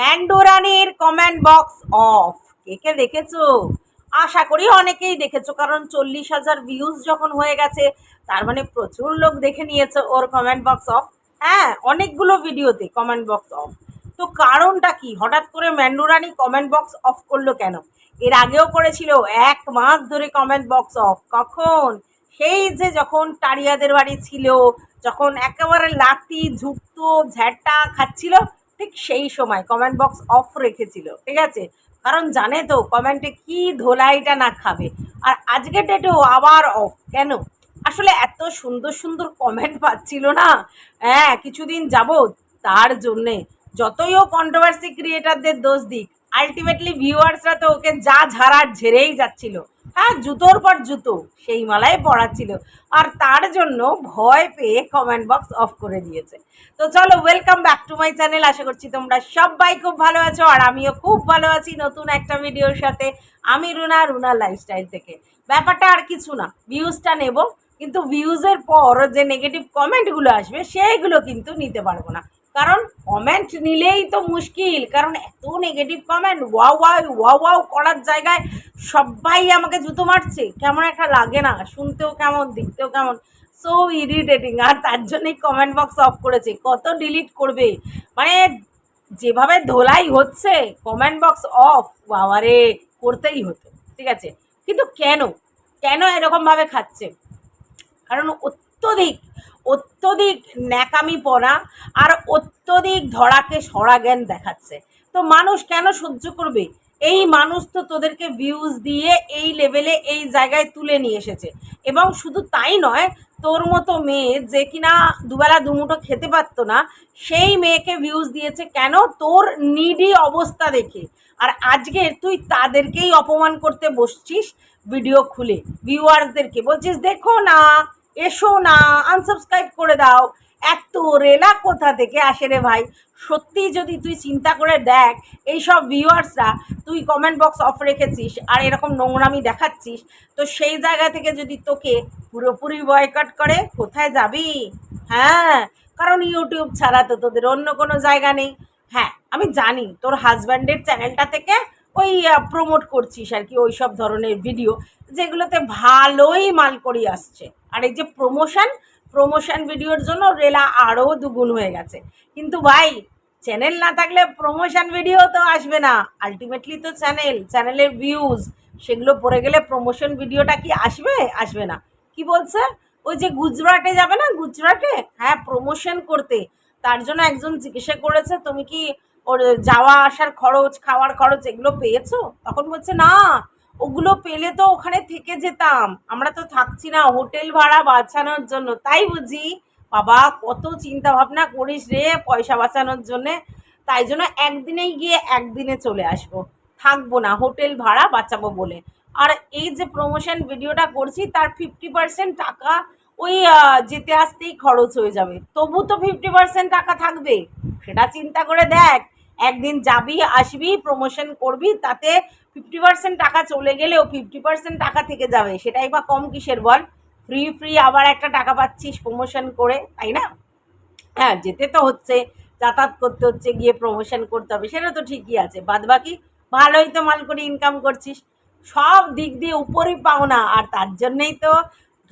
প্যান্ডোরানির comment box off কে কে দেখেছ? আশা করি অনেকেই দেখেছ, কারণ চল্লিশ হাজার ভিউজ যখন হয়ে গেছে, তার মানে প্রচুর লোক দেখে নিয়েছে ওর কমেন্ট বক্স অফ হ্যাঁ অনেকগুলো ভিডিওতে কমেন্ট বক্স অফ তো কারণটা কি? হঠাৎ করে ম্যান্ডোরানি কমেন্ট বক্স অফ করল কেন? এর আগেও করেছিল, এক মাস ধরে কমেন্ট বক্স অফ কখন? সেই যে যখন টারিয়াদের বাড়ি ছিল, যখন একেবারে লাতি ঝুঁকতো ঝ্যাটটা খাচ্ছিল ঠিক সেই সময় কমেন্ট বক্স অফ রেখেছিল, ঠিক আছে? কারণ জানে তো কমেন্টে কি ধোলাইটা না খাবে। আর আজকের ডেটেও আবার অফ কেন? আসলে এত সুন্দর সুন্দর কমেন্ট পাচ্ছিল না। হ্যাঁ কিছুদিন যাবত তার জন্যে। যতই ও কন্ট্রোভার্সি ক্রিয়েটারদের দোষ দিক আলটিমেটলি ভিউয়ার্সরা তো ওকে যা ঝাড়ার ঝেড়েই যাচ্ছিল। হ্যাঁ জুতোর পর জুতো, সেই মালাই পড়াচ্ছিল আর তার জন্য ভয় পেয়ে কমেন্ট বক্স অফ করে দিয়েছে। তো চলো welcome back to my channel আশা করছি তোমরা সবাই খুব ভালো আছো, আর আমিও খুব ভালো আছি নতুন একটা ভিডিওর সাথে। আমি রুনা রুনা লাইফস্টাইল থেকে। ব্যাপারটা আর কিছু না ভিউজটা নেব, কিন্তু ভিউজের পর যে নেগেটিভ কমেন্টগুলো আসবে সেইগুলো কিন্তু নিতে পারব না। কারণ কমেন্ট নিলেই তো মুশকিল, কারণ এত negative comment wow wow wow wow করার জায়গায় সবাই আমাকে জুতো মারছে। কেমন একটা লাগে না, শুনতেও কেমন, দেখতেও কেমন। সো ইরিটেটিং আর তার জন্যই কমেন্ট বক্স অফ করেছে। কত ডিলিট করবে? মানে যেভাবে ধোলাই হচ্ছে কমেন্ট বক্স অফ বাবারে, করতেই হতো, ঠিক আছে? কিন্তু কেন? কেন এরকমভাবে খাচ্ছে? কারণ অত্যধিক অত্যধিক ন্যাকামি পড়া আর অত্যধিক ধরাকে সরা জ্ঞান দেখাচ্ছে। তো মানুষ কেন সহ্য করবে? এই মানুষ তো তোদেরকে ভিউজ দিয়ে এই লেভেলে এই জায়গায় তুলে নিয়ে এসেছে। এবং শুধু তাই নয়, তোর মতো মেয়ে যে কিনা দুবেলা দুমুঠো খেতে পারতো না, সেই মেয়েকে ভিউজ দিয়েছে কেন? তোর নিডি অবস্থা দেখে। আর আজকে তুই তাদেরকেই অপমান করতে বসছিস ভিডিও খুলে। ভিউয়ার্সদেরকে বলছিস, দেখো না এসো না আনসাবস্ক্রাইব করে দাও। এত রেলা কোথা থেকে আসে রে ভাই? সত্যি যদি তুই চিন্তা করে দেখ, এইসব ভিউয়ার্সরা তুই কমেন্ট বক্স অফ রেখেছিস আর এরকম নোংরামি দেখাচ্ছিস, তো সেই জায়গা থেকে যদি তোকে পুরোপুরি বয়কট করে, কোথায় যাবি? হ্যাঁ কারণ ইউটিউব ছাড়া তো তোদের অন্য কোনো জায়গা নেই। হ্যাঁ আমি জানি তোর হাজব্যান্ডের চ্যানেলটা থেকে ওই প্রমোট করছিস আর কি ওই সব ধরনের ভিডিও যেগুলোতে ভালোই মাল করি আসছে। আর এই যে প্রমোশন প্রমোশন ভিডিওর জন্য রেলা আরও দুগুণ হয়ে গেছে। কিন্তু ভাই চ্যানেল না থাকলে প্রমোশন ভিডিও তো আসবে না। আলটিমেটলি তো চ্যানেল চ্যানেলের ভিউজ সেগুলো পড়ে গেলে প্রমোশন ভিডিওটা কি আসবে? আসবে না। কি বলছে? ওই যে গুজরাটে যাবে না? গুজরাটে? হ্যাঁ প্রমোশন করতে। তার জন্য একজন জিজ্ঞাসা করেছে, তুমি কি ওর যাওয়া আসার খরচ, খাওয়ার খরচ এগুলো পেয়েছ? তখন বলছে, না ওগুলো পেলে তো ওখানে থেকে যেতাম। আমরা তো থাকছি না হোটেল ভাড়া বাঁচানোর জন্য। তাই বুঝি? বাবা, কত চিন্তা ভাবনা করিস রে পয়সা বাঁচানোর জন্যে। তাই জন্য একদিনেই গিয়ে একদিনে চলে আসব। থাকব না, হোটেল ভাড়া বাঁচাবো বলে। আর এই যে প্রমোশন ভিডিওটা করছি, তার ফিফটি পার্সেন্ট টাকা ওই যেতে আসতেই খরচ হয়ে যাবে। তবু তো ফিফটি পার্সেন্ট টাকা থাকবে। সেটা চিন্তা করে দেখ। একদিন যাবি, আসবি প্রমোশন করবি, তাতে ফিফটি পার্সেন্ট টাকা চলে গেলেও ফিফটি পার্সেন্ট টাকা থেকে যাবে। সেটাই বা কম কিসের বল? ফ্রি ফ্রি আবার একটা টাকা পাচ্ছিস প্রমোশন করে, তাই না? হ্যাঁ যেতে তো হচ্ছে, যাতায়াত করতে হচ্ছে, গিয়ে প্রমোশন করতে হবে, সেটা তো ঠিকই আছে। বাদ বাকি ভালোই তো মাল করে ইনকাম করছিস। সব দিক দিয়ে উপরই পাও না, আর তার জন্যেই তো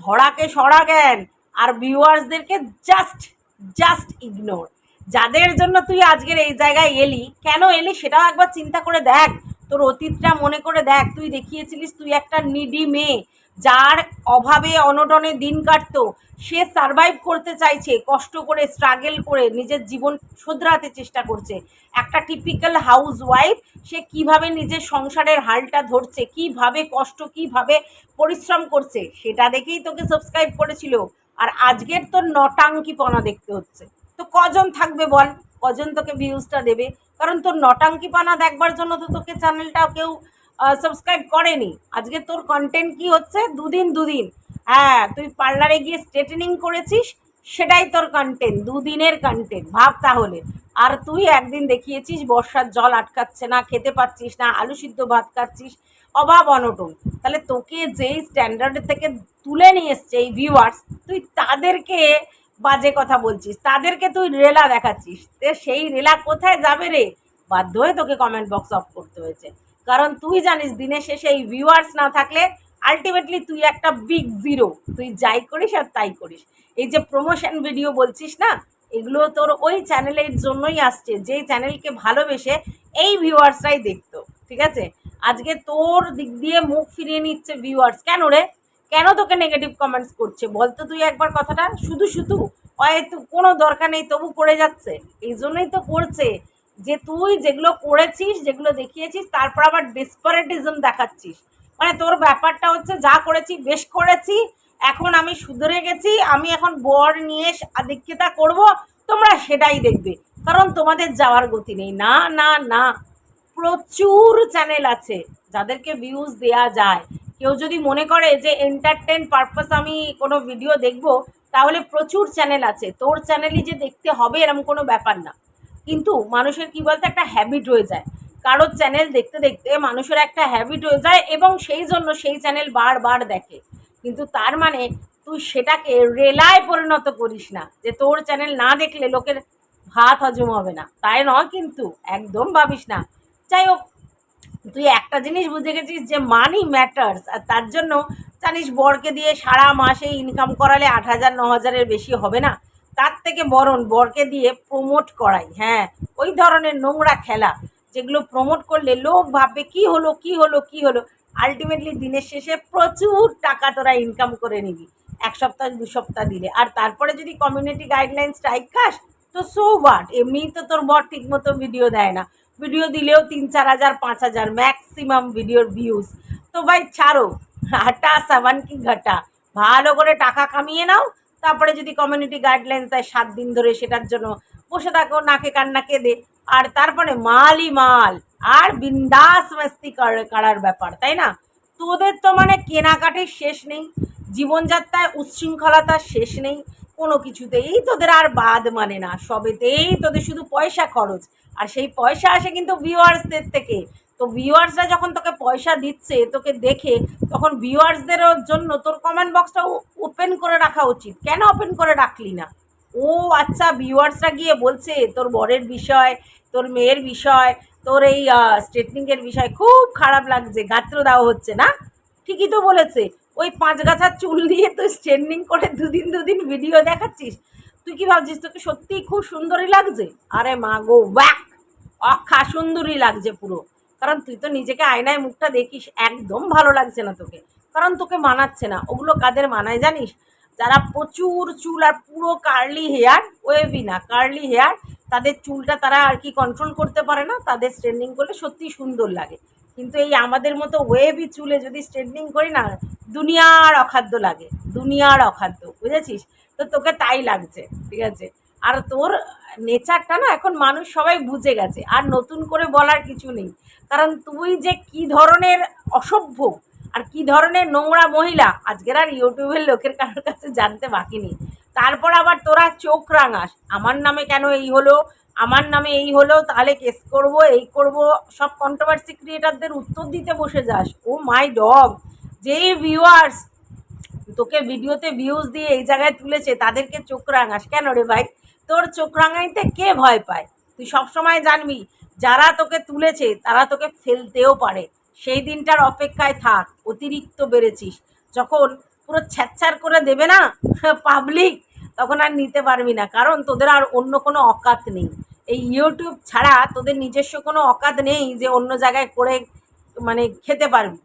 ধরাকে সরা জ্ঞান, আর ভিউয়ার্সদেরকে জাস্ট জাস্ট ইগনোর যাদের জন্য তুই আজকের এই জায়গায় এলি, কেন এলি সেটাও একবার চিন্তা করে দেখ। তোর অতীতটা মনে করে দেখ, তুই দেখিয়েছিলিস তুই একটা নিডি মেয়ে, যার অভাবে অনটনে দিন কাটতো। সে সারভাইভ করতে চাইছে, কষ্ট করে স্ট্রাগল করে, নিজের জীবন শোধরাতে চেষ্টা করছে। একটা টিপিক্যাল হাউস ওয়াইফ সে কীভাবে নিজের সংসারের হালটা ধরছে, কীভাবে কষ্ট, কীভাবে পরিশ্রম করছে, সেটা দেখেই তোকে সাবস্ক্রাইব করেছিল। আর আজকের তোর নটাঙ্কিপনা দেখতে হচ্ছে। তো কজন থাকবে বল? কজন তোকে ভিউজটা দেবে? কারণ তোর নটাঙ্কিপানা দেখবার জন্য তো তোকে চ্যানেলটা কেউ সাবস্ক্রাইব করেনি। আজকে তোর কন্টেন্ট কি হচ্ছে? দুদিন দুদিন। হ্যাঁ তুই পার্লারে গিয়ে স্ট্রেটেনিং করেছিস, সেটাই তোর কন্টেন্ট দুদিনের কন্টেন্ট ভাব তাহলে। আর তুই একদিন দেখিয়েছিস, বর্ষার জল আটকাচ্ছে না, খেতে পাচ্ছিস না, আলু সিদ্ধ ভাত খাচ্ছিস, অভাব অনটন। তাহলে তোকে যেই স্ট্যান্ডার্ড থেকে তুলে নিয়ে এসছে এই ভিউয়ার্স তুই তাদেরকে বাজে কথা বলছিস। তাদেরকে তুই রেলা দেখাচ্ছিস। সেই রেলা কোথায় যাবে রে? বাধ্য হয়ে তোকে কমেন্ট বক্স অফ করতে হয়েছে। কারণ তুই জানিস, দিনের শেষে এই ভিউয়ার্স না থাকলে আলটিমেটলি তুই একটা বিগ জিরো তুই যাই করিস আর তাই করিস। এই যে প্রমোশন ভিডিও বলছিস না, এগুলো তোর ওই চ্যানেলের জন্যই আসছে। যেই চ্যানেলকে ভালোবেসে এই ভিউয়ার্সরাই দেখতো। ঠিক আছে? আজকে তোর দিক দিয়ে মুখ ফিরিয়ে নিচ্ছে ভিউয়ার্স কেন রে? কেন তোকে নেগেটিভ কমেন্টস করছে? বলতো তুই একবার কথাটা। শুধু শুধু, হয়তো কোনো দরকার নেই, তবু করে যাচ্ছে। এই জন্যই তো করছে। যে তুই যেগুলো করেছিস, যেগুলো দেখিয়েছিস, তারপর আবার ডেসপারেটিজম দেখাচ্ছিস। মানে তোর ব্যাপারটা হচ্ছে, যা করেছি, বেশ করেছি, এখন আমি শুধরে গেছি, আমি এখন বর নিয়ে আধিক্যতা করব, তোমরা সেটাই দেখবে। কারণ তোমাদের যাওয়ার গতি নেই। না না না। প্রচুর চ্যানেল আছে, যাদেরকে ভিউজ দেয়া যায়। কেউ যদি মনে করে যে এন্টারটেন পারপাস আমি কোনো ভিডিও দেখব, তাহলে প্রচুর চ্যানেল আছে। তোর চ্যানেলই যে দেখতে হবে এরকম কোনো ব্যাপার না। কিন্তু মানুষের কি বলতো, একটা হ্যাবিট হয়ে যায়। কারোর চ্যানেল দেখতে দেখতে মানুষের একটা হ্যাবিট হয়ে যায় এবং সেই জন্য সেই চ্যানেল বারবার দেখে। কিন্তু তার মানে তুই সেটাকে রেলায় পরিণত করিস না যে তোর চ্যানেল না দেখলে লোকের ভাত হজম হবে না। তাই নয় কিন্তু, একদম ভাবিস না। যাই হোক তুই একটা জিনিস বুঝে গেছিস যে মানি ম্যাটার্স আর তার জন্য জানিস বরকে দিয়ে সারা মাসে ইনকাম করালে আট হাজার, ন হাজারের বেশি হবে না। তার থেকে বরণ বরকে দিয়ে প্রমোট করাই হ্যাঁ। ওই ধরনের নোংরা খেলা, যেগুলো প্রমোট করলে লোক ভাববে কি হলো কি হলো কি হলো। আলটিমেটলি দিনের শেষে প্রচুর টাকা তোরা ইনকাম করে নিবি। এক সপ্তাহ, দু সপ্তাহ দিলে। আর তারপরে যদি কমিউনিটি গাইডলাইন স্ট্রাইক খাস, তো সো হোয়াট এমনিই তো তোর বর ঠিকমতো ভিডিও দেয় না। ভিডিও দিলেও তিন, চার হাজার, পাঁচ হাজার ম্যাক্সিমাম ভিডিওর ভিউজ তো ভাই, ছাড়ো। হাটা সাবান কি ঘাটা ভালো করে টাকা কামিয়ে নাও। তারপরে যদি কমিউনিটি গাইডলাইন্স দেয় সাত দিন ধরে সেটার জন্য, বসে থাকো, নাকে কান্না কেঁদে। আর তারপরে মালই মাল। আর বিন্দাস মাস্তি করার ব্যাপার, তাই না? তোদের তো মানে কেনাকাটির শেষ নেই। জীবনযাত্রায় উচ্ছৃঙ্খলতার শেষ নেই। কোনো কিছুতেই তোদের আর বাদ মানে না, সবেতেই তোদের শুধু পয়সা খরচ। আর সেই পয়সা আসে কিন্তু ভিউয়ার্সদের থেকে। তো ভিউয়ার্সরা যখন তোকে পয়সা দিচ্ছে, তোকে দেখে, তখন ভিউয়ার্সদের জন্য তোর কমেন্ট বক্সটাও ওপেন করে রাখা উচিত। কেন ওপেন করে রাখলি না? ও আচ্ছা ভিউয়ার্সরা গিয়ে বলছে, তোর বরের বিষয়, তোর মেয়ের বিষয়, তোর এই স্ট্রেটনিংয়ের বিষয় খুব খারাপ লাগছে, গাত্র দেওয়া হচ্ছে না? ঠিকই তো বলেছে। ওই পাঁচ গাছার চুল দিয়ে তুই স্ট্রেটনিং করে দুদিন দুদিন ভিডিও দেখাচ্ছিস? তুই কি ভাবছিস, তোকে সত্যিই খুব সুন্দরই লাগছে? আরে মা গো ওয়াক অক্ষা সুন্দরই লাগছে পুরো। কারণ তুই তো নিজেকে আয়নায় মুখটা দেখিস, একদম ভালো লাগছে না তোকে। কারণ তোকে মানাচ্ছে না। ওগুলো কাদের মানায় জানিস? যারা প্রচুর চুল আর পুরো কার্লি হেয়ার ওয়েভি না কার্লি হেয়ার তাদের চুলটা তারা আর কি কন্ট্রোল করতে পারে না? তাদের স্ট্রেন্ডিং করলে সত্যি সুন্দর লাগে। কিন্তু এই আমাদের মতো ওয়েভি চুলে যদি স্ট্রেন্ডিং করি না, দুনিয়ার অখাদ্য লাগে, দুনিয়ার অখাদ্য, বুঝেছিস? তো তোকে তাই লাগছে, ঠিক আছে? আর তোর নেচারটা না এখন মানুষ সবাই বুঝে গেছে, আর নতুন করে বলার কিছু নেই। কারণ তুই যে কি ধরনের অসভ্য আর কি ধরনের নোংরা মহিলা, আজকের আর ইউটিউবের লোকের কারোর কাছে জানতে বাকি নেই। তারপর আবার তোরা চোখ রাঙাস, আমার নামে কেন এই হলো? আমার নামে এই হলো, তাহলে কেস করব, এই করব, সব কন্ট্রোভার্সি ক্রিয়েটারদের উত্তর দিতে বসে যাস। ও মাই ডগ যেই ভিউয়ার্স তোকে ভিডিওতে ভিউজ দিয়ে এই জায়গায় তুলেছে, তাদেরকে চোখ রাঙাস। কেন রে ভাই? তোর চোখ রাঙাইতে কে ভয় পায়? তুই সবসময় জানবি, যারা তোকে তুলেছে, তারা তোকে ফেলতেও পারে। সেই দিনটার অপেক্ষায় থাক, অতিরিক্ত বেড়েছিস। যখন পুরো ছ্যাচ্ছার করে দেবে না পাবলিক তখন আর নিতে পারবি না। কারণ তোদের আর অন্য কোনো অকাত নেই। এই ইউটিউব ছাড়া তোদের নিজস্ব কোনো অকাত নেই যে অন্য জায়গায় করে মানে খেতে পারবি।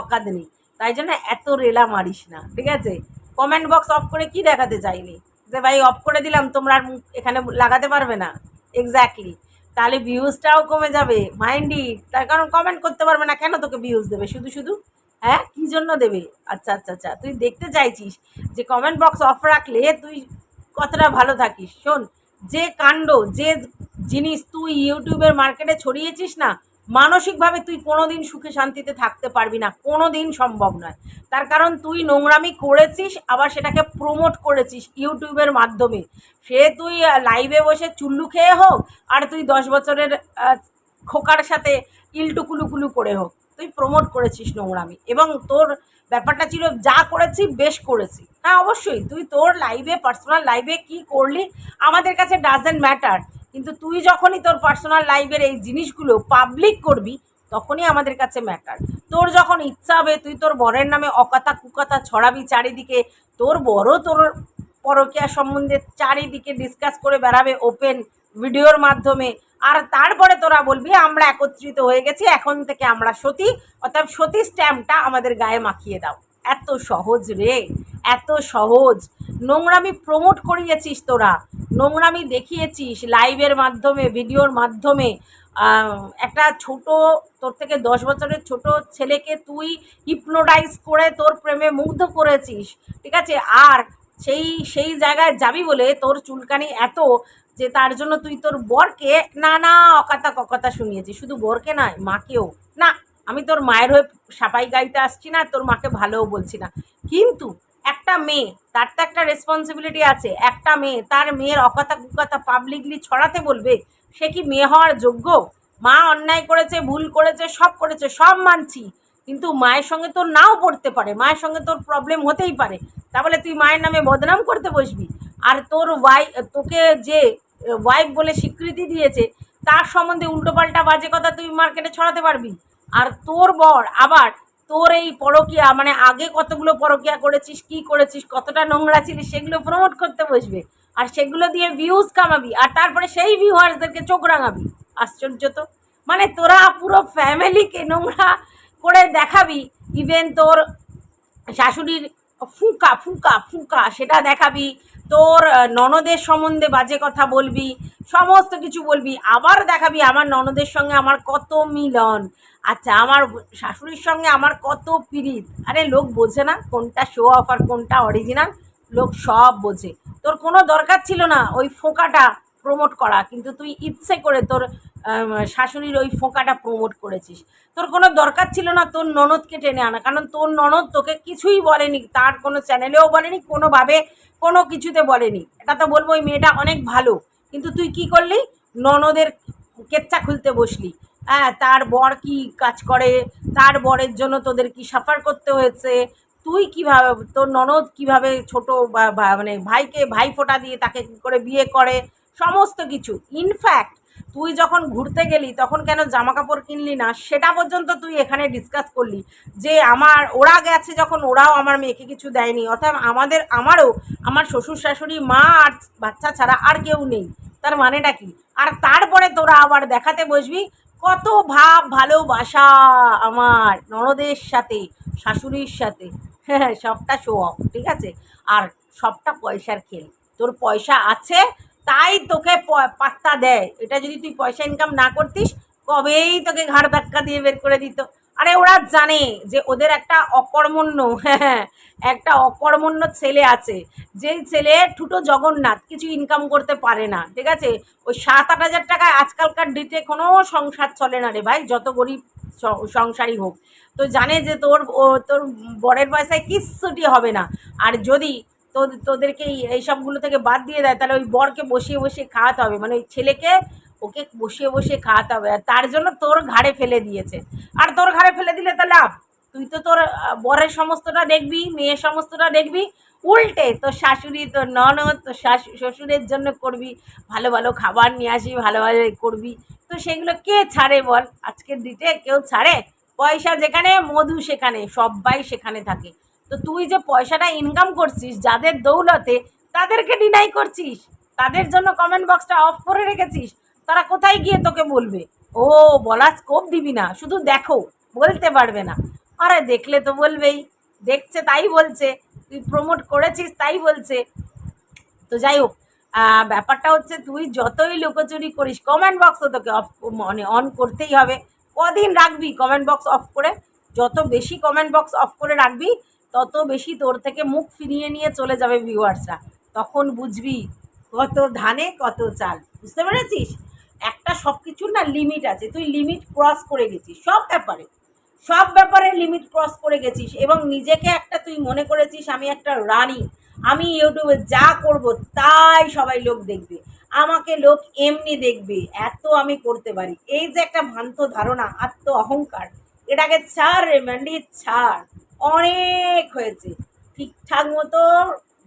অকাত নেই। তাই জন্য এত রেলা মারিস না, ঠিক আছে? কমেন্ট বক্স অফ করে কি দেখাতে চাইলি? যে ভাই অফ করে দিলাম, তোমরা আর এখানে লাগাতে পারবে না। এক্স্যাক্টলি তাহলে ভিউজটাও কমে যাবে। মাইন্ডই তার কারণ কমেন্ট করতে পারবে না। কেন তোকে ভিউজ দেবে? শুধু শুধু? হ্যাঁ? কী জন্য দেবে? আচ্ছা আচ্ছা আচ্ছা। তুই দেখতে চাইছিস যে কমেন্ট বক্স অফ রাখলে তুই কতটা ভালো থাকিস? শোন যে কাণ্ড, যে জিনিস তুই ইউটিউবের মার্কেটে ছড়িয়েছিস না, মানসিকভাবে তুই কোনো দিন সুখে শান্তিতে থাকতে পারবি না কোনো দিন সম্ভব নয়। তার কারণ তুই নোংরামি করেছিস, আবার সেটাকে প্রমোট করেছিস ইউটিউবের মাধ্যমে। সে তুই লাইভে বসে চুল্লু খেয়ে হোক, আর তুই দশ বছরের খোকার সাথে ইলটুকুলুকুলু করে হোক, তুই প্রমোট করেছিস নোংরামি। এবং তোর ব্যাপারটা ছিল যা করেছি, বেশ করেছি। হ্যাঁ অবশ্যই, তুই তোর লাইভে পার্সোনাল লাইভে কি করলি, আমাদের কাছে ডাজেন্ট ম্যাটার কিন্তু তুই যখনই তোর পার্সোনাল লাইফের এই জিনিসগুলো পাবলিক করবি, তখনই আমাদের কাছে ম্যাটার তোর যখন ইচ্ছা হবে, তুই তোর বরের নামে অকাতা কুকাতা ছড়াবি চারিদিকে। তোর বড় তোর পরকীয়া সম্বন্ধে চারিদিকে ডিসকাস করে বেড়াবে ওপেন ভিডিওর মাধ্যমে। আর তারপরে তোরা বলবি, আমরা একত্রিত হয়ে গেছি, এখন থেকে আমরা সতী। অর্থাৎ সতী স্ট্যাম্পটা আমাদের গায়ে মাখিয়ে দাও। এত সহজ রে, এত সহজ। নোংরামি প্রমোট করিয়েছিস তোরা, নোংরামি দেখিয়েছিস লাইভের মাধ্যমে, ভিডিওর মাধ্যমে। একটা ছোট, তোর থেকে দশ বছরের ছোট ছেলেকে তুই হিপনোটাইজ করে তোর প্রেমে মুগ্ধ করেছিস, ঠিক আছে? আর সেই সেই জায়গায় যাবি বলে তোর চুলকানি এত যে তার জন্য তুই তোর বরকে, না নানা অকাতা ককাতা শুনিয়েছিস শুধু বরকে নয়, মাকেও। না, আমি তোর মায়ের হয়ে সাপাই গাইতে আসছি না, তোর মাকে ভালোও বলছি না। কিন্তু একটা মেয়ে, তার তো একটা রেসপন্সিবিলিটি আছে। একটা মেয়ে, তার মেয়ের অকথা কুকথা পাবলিকলি ছড়াতে বলবে, সে কি মেয়ে হওয়ার যোগ্য? মা অন্যায় করেছে, ভুল করেছে, সব করেছে, সব মানছি। কিন্তু মায়ের সঙ্গে তোর নাও পড়তে পারে, মায়ের সঙ্গে তোর প্রবলেম হতেই পারে। তাহলে তুই মায়ের নামে বদনাম করতে বসবি? আর তোর ওয়াই, তোকে যে ওয়াইফ বলে স্বীকৃতি দিয়েছে, তার সম্বন্ধে উল্টোপাল্টা বাজে কথা তুই মার্কেটে ছড়াতে পারবি। আর তোর বর আবার তোর এই পরকিয়া মানে আগে কতগুলো পরকিয়া করেছিস, কি করেছিস, কতটা নোংরা ছিলিস, সেগুলো প্রমোট করতে বসবে। আর সেগুলো দিয়ে ভিউজ কামাবি, আর তারপরে সেই ভিউয়ার্সদেরকে চোখ রাঙাবি। আশ্চর্য তো। মানে তোরা পুরো ফ্যামিলিকে নোংরা করে দেখাবি ইভেন তোর শাশুড়ির ফুঁকা ফুঁকা ফুঁকা, সেটা দেখাবি তোর ননদের সম্বন্ধে বাজে কথা বলবি, সমস্ত কিছু বলবি, আবার দেখাবি আমার ননদের সঙ্গে আমার কত মিলন। আচ্ছা আমার শাশুড়ির সঙ্গে আমার কত পিরিত আরে, লোক বোঝে না কোনটা শো অফ আর কোনটা অরিজিনাল লোক সব বোঝে। তোর কোনো দরকার ছিল না ওই ফোঁকাটা প্রমোট করা, কিন্তু তুই ইচ্ছে করে তোর শাশুড়ির ওই ফোঁকাটা প্রমোট করেছিস। তোর কোনো দরকার ছিল না তোর ননদকে টেনে আনা, কারণ তোর ননদ তোকে কিছুই বলেনি, তার কোনো চ্যানেলেও বলেনি, কোনোভাবে কোনো কিছুতে বলেনি। এটা তো বলব, ওই মেয়েটা অনেক ভালো। কিন্তু তুই কি করলি? ননদের কেচ্চা খুলতে বসলি। হ্যাঁ তার বর কি কাজ করে? তার বরের জন্য তোদের কি সাফার করতে হয়েছে? তুই কীভাবে, তোর ননদ কীভাবে ছোট মানে ভাইকে, ভাই ফোঁটা দিয়ে তাকে কি করে বিয়ে করে? সমস্ত কিছু। ইনফ্যাক্ট তুই যখন ঘুরতে গেলি, তখন কেন জামা কাপড় কিনলি না? সেটা পর্যন্ত তুই এখানে ডিসকাস করলি। যে আমার, ওরা গেছে যখন, ওরাও আমার মেয়েকে কিছু দেয়নি। অর্থাৎ আমাদের, আমারও, আমার শ্বশুর শাশুড়ি, মা আর বাচ্চা ছাড়া আর কেউ নেই। তার মানেটা কি? আর তারপরে তোরা আবার দেখাতে বসবি, কত ভাব, ভালোবাসা আমার ননদের সাথে, শাশুড়ির সাথে। হ্যাঁ সবটা শো অফ ঠিক আছে? আর সবটা পয়সার খেল। তোর পয়সা আছে তাই তোকে পাত্তা দেয়। এটা যদি তুই পয়সা ইনকাম না করতিস কবেই তোকে ঘাড় ধাক্কা দিয়ে বের করে দিত। আরে ওরা জানে যে ওদের একটা অকর্মণ্য হ্যাঁ একটা অকর্মণ্য ছেলে আছে। যেই ছেলে ঠুটো জগন্নাথ, কিছু ইনকাম করতে পারে না, ঠিক আছে? ওই সাত আট হাজার টাকায় আজকালকার ডেটে কোনো সংসার চলে না রে ভাই, যত গরিব সংসারই হোক। তো জানে যে তোর তোর বরের পয়সায় কিচ্ছুটি হবে না। আর যদি তোদের তোদেরকে এই সবগুলো থেকে বাদ দিয়ে দেয়, তাহলে ওই বরকে বসিয়ে বসিয়ে খাওয়াতে হবে। মানে ওই ছেলেকে ওকে বসিয়ে বসিয়ে খাওয়াতে হবে। আর তার জন্য তোর ঘাড়ে ফেলে দিয়েছে। আর তোর ঘাড়ে ফেলে দিলে তো লাভ তুই তো তোর বরের সমস্তটা দেখবি, মেয়ের সমস্তটা দেখবি, উল্টে তোর শাশুড়ি, তোর ননদ, তোর শাশু, শ্বশুরের জন্য করবি, ভালো ভালো খাবার নিয়ে আসবি, ভালো ভালো করবি। তো সেগুলো কে ছাড়ে বল? আজকের দিতে কেউ ছাড়ে? পয়সা যেখানে, মধু সেখানে, সবাই সেখানে থাকে। তো তুই যে পয়সাটা ইনকাম করছিস, যাদের দৌলতে, তাদেরকে ডিনাই করছিস? তাদের জন্য কমেন্ট বক্সটা অফ করে রেখেছিস? তারা কোথায় গিয়ে তোকে বলবে? ও বলার স্কোপ দিবি না, শুধু দেখো, বলতে পারবে না। আরে দেখলে তো বলবেই, দেখছে তাই বলছে, তুই প্রমোট করেছিস তাই বলছে। তো যাই হোক ব্যাপারটা হচ্ছে তুই যতই লুকোচুরি করিস কমেন্ট বক্সও তোকে অফ মানে অন করতেই হবে। কদিন রাখবি কমেন্ট বক্স অফ করে? যত বেশি কমেন্ট বক্স অফ করে রাখবি তত বেশি তোর থেকে মুখ ফিরিয়ে নিয়ে চলে যাবে ভিউয়ার্সরা। তখন বুঝবি কত ধানে, কত চাল। বুঝতে পেরেছিস? একটা সব কিছুর না লিমিট আছে। তুই লিমিট ক্রস করে গেছিস, সব ব্যাপারে। সব ব্যাপারে লিমিট ক্রস করে গেছিস এবং নিজেকে একটা তুই মনে করেছিস, আমি একটা রানী। আমি ইউটিউবে যা করব তাই সবাই লোক দেখবে। আমাকে লোক এমনি দেখবে। এত আমি করতে পারি। এই যে একটা ভ্রান্ত ধারণা আত্ম অহংকার এটাকে ছাড় রে ম্যান্ডি ছাড়। অনেক হয়েছে। ঠিকঠাক মতো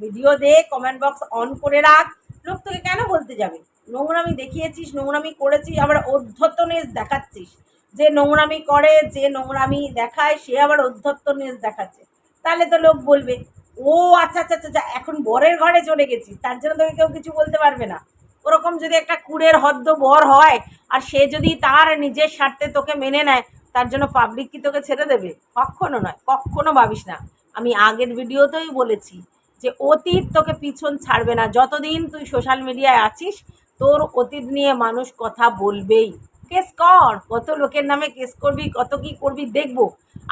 ভিডিও দে কমেন্ট বক্স অন করে রাখ। লোক তোকে কেন বলতে যাবে? নোংরামি দেখিয়েছিস নোংরামি করেছিস আবার অধ্যত্তনেস দেখাচ্ছিস। যে নোংরামি করে যে নোংরামি দেখায় সে আবার অধ্যত্তনেস দেখাচ্ছে। তাহলে তো লোক বলবে ও আচ্ছা আচ্ছা আচ্ছা, এখন বরের ঘরে চলে গেছিস তার জন্য তোকে কেউ কিছু বলতে পারবে না। ওরকম যদি একটা কুড়ের হদ্দ বর হয় আর সে যদি তার নিজের স্বার্থে তোকে মেনে নেয় তার জন্য পাবলিক কি তোকে ছেড়ে দেবে? কখনো নয়, কখনো ভাবিস না। আমি আগের ভিডিওতেই বলেছি যে অতীত তোকে পিছন ছাড়বে না। যতদিন তুই সোশ্যাল মিডিয়ায় আছিস, তোর অতীত নিয়ে মানুষ কথা বলবেই। কেস কর, কত লোকের নামে কেস করবি, কত কি করবি দেখব।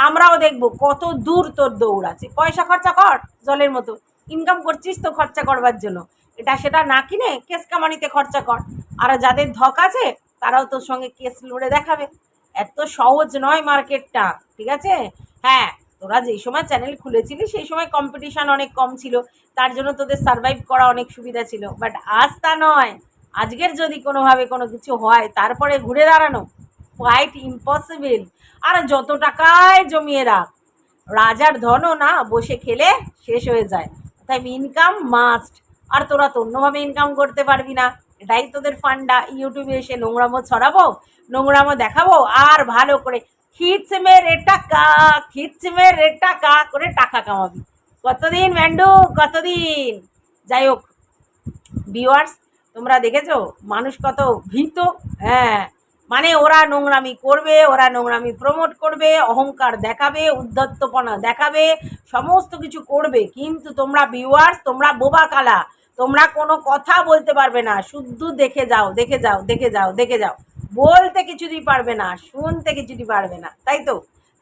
আমরাও দেখব কত দূর তোর দৌড় আছে। পয়সা খরচা কর জলের মতো। ইনকাম করছিস তো খরচা করবার জন্য। এটা সেটা না কিনে কেস কামানিতে খরচা কর। আর যাদের ধক আছে, তারাও তোর সঙ্গে কেস লড়ে দেখাবে। এত সহজ নয় মার্কেটটা, ঠিক আছে? হ্যাঁ তোরা যেই সময় চ্যানেল খুলেছিলি, সেই সময় কম্পিটিশান অনেক কম ছিল। তার জন্য তোদের সারভাইভ করা অনেক সুবিধা ছিল। বাট আজ তা নয়। আজকের যদি কোনোভাবে কোনো কিছু হয়, তারপরে ঘুরে দাঁড়ানো কোয়াইট ইম্পসিবল আর যত টাকায় জমিয়ে রাখ, রাজার ধনও না, বসে খেলে শেষ হয়ে যায়। তাই ইনকাম মাস্ট আর তোরা তো অন্যভাবে ইনকাম করতে পারবি না। এটাই তোদের ফান্ডা, ইউটিউবে এসে নোংরামো ছড়াবো, নোংরামো দেখাবো, আর ভালো করে খিচে মেরে টাকা খিচে মেরে টাকা করে টাকা কামাবি। কতদিন, ম্যান্ডু? কতদিন? যাই হোক ভিউয়ার্স তোমরা দেখেছ, মানুষ কত ভীত? হ্যাঁ মানে ওরা নোংরামি করবে, ওরা নোংরামি প্রমোট করবে, অহংকার দেখাবে, উদ্ধত্তপনা দেখাবে, সমস্ত কিছু করবে। কিন্তু তোমরা ভিউয়ার্স তোমরা বোবা কালা তোমরা কোনো কথা বলতে পারবে না। শুদ্ধ দেখে যাও দেখে যাও দেখে যাও দেখে যাও। বলতে কিছুতেই পারবে না, শুনতে কিছুতেই পারবে না, তাই তো?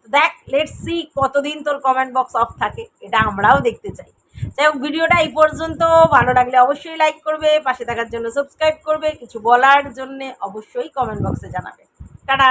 দেখ লেটস সি কতদিন তোর কমেন্ট বক্স অফ থাকে, এটা আমরাও দেখতে চাই। যাই হোক, ভিডিওটা এই পর্যন্ত। ভালো লাগলে অবশ্যই লাইক করবে, পাশে থাকার জন্য সাবস্ক্রাইব করবে। কিছু বলার জন্য অবশ্যই কমেন্ট বক্সে জানাবে। টাটা!